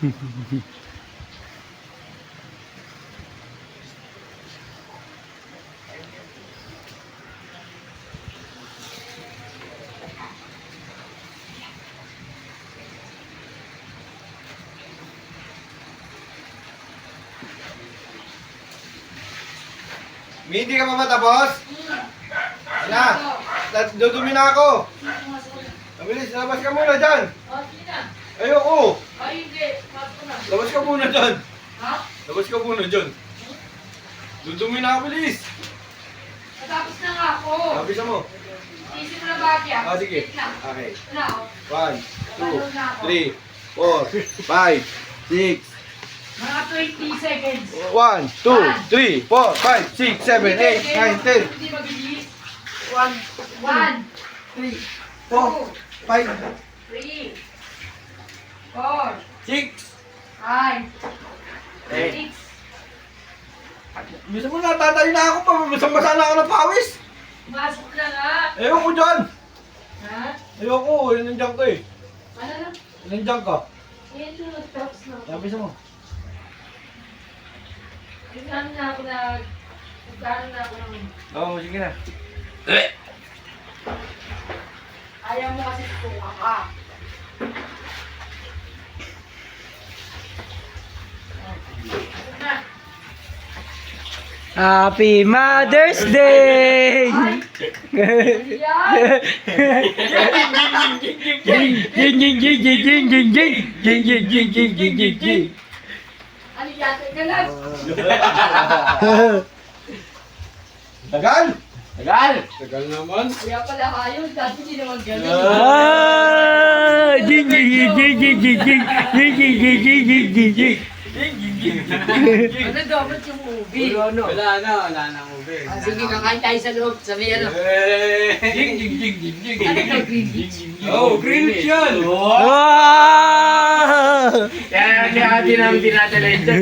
Mi, hindi ka pa matapos? Lat- Dudumi na ako. Mabilis, labas ka muna dyan. Ayoko. Ay, oo. Ay, hindi. Tapos. Labas ka muna dyan. Ha? Labas ka muna dyan. Dudumi na bilis. Tapos na nga ako. Tapos mo. Isip na ba siya? Ah, sige. Okay. Oh. Na ako. One, two, three, four, five, six, mga 20 seconds. 1, 2, 3, 4, 5, 6, 7, 8, 9, 10. 1, 1, 3, 4, 5, 3, four, six. five, Eight. six, Bisa mo natatayo na ako pa. Masang-masa na ako ng pawis. Masok na nga. Ayoko dyan. Ha? Ayoko. Nandiyan ko eh. Ano na? Nandiyan ka. Yan yung nag-tapos na. Sabi mo. Nagkano na ako na... Nagkano na ako ng... Oo, sige na. Ayaw mo kasi suka ka. Happy Mother's Day! Ay! Jing jing jing jing jing jing jing jing jing jing jing jing jing jing Ano yan? Teka lang. Tagal! Tagal! Tagal naman. Kaya pala kayo. Dati hindi naman ganun. Ah! Jing jing jing jing jing jing jing jing jing jing jing jing Ano dapat yung movie? Wala na, wala na movie. Ah, sige, kakain tayo sa loob. Sabi ano. Jing, jing, jing, jing, jing. Ano ka, Greenwich? Oh, Greenwich yan! Ah! Kaya kaya natin ang dinadala ito.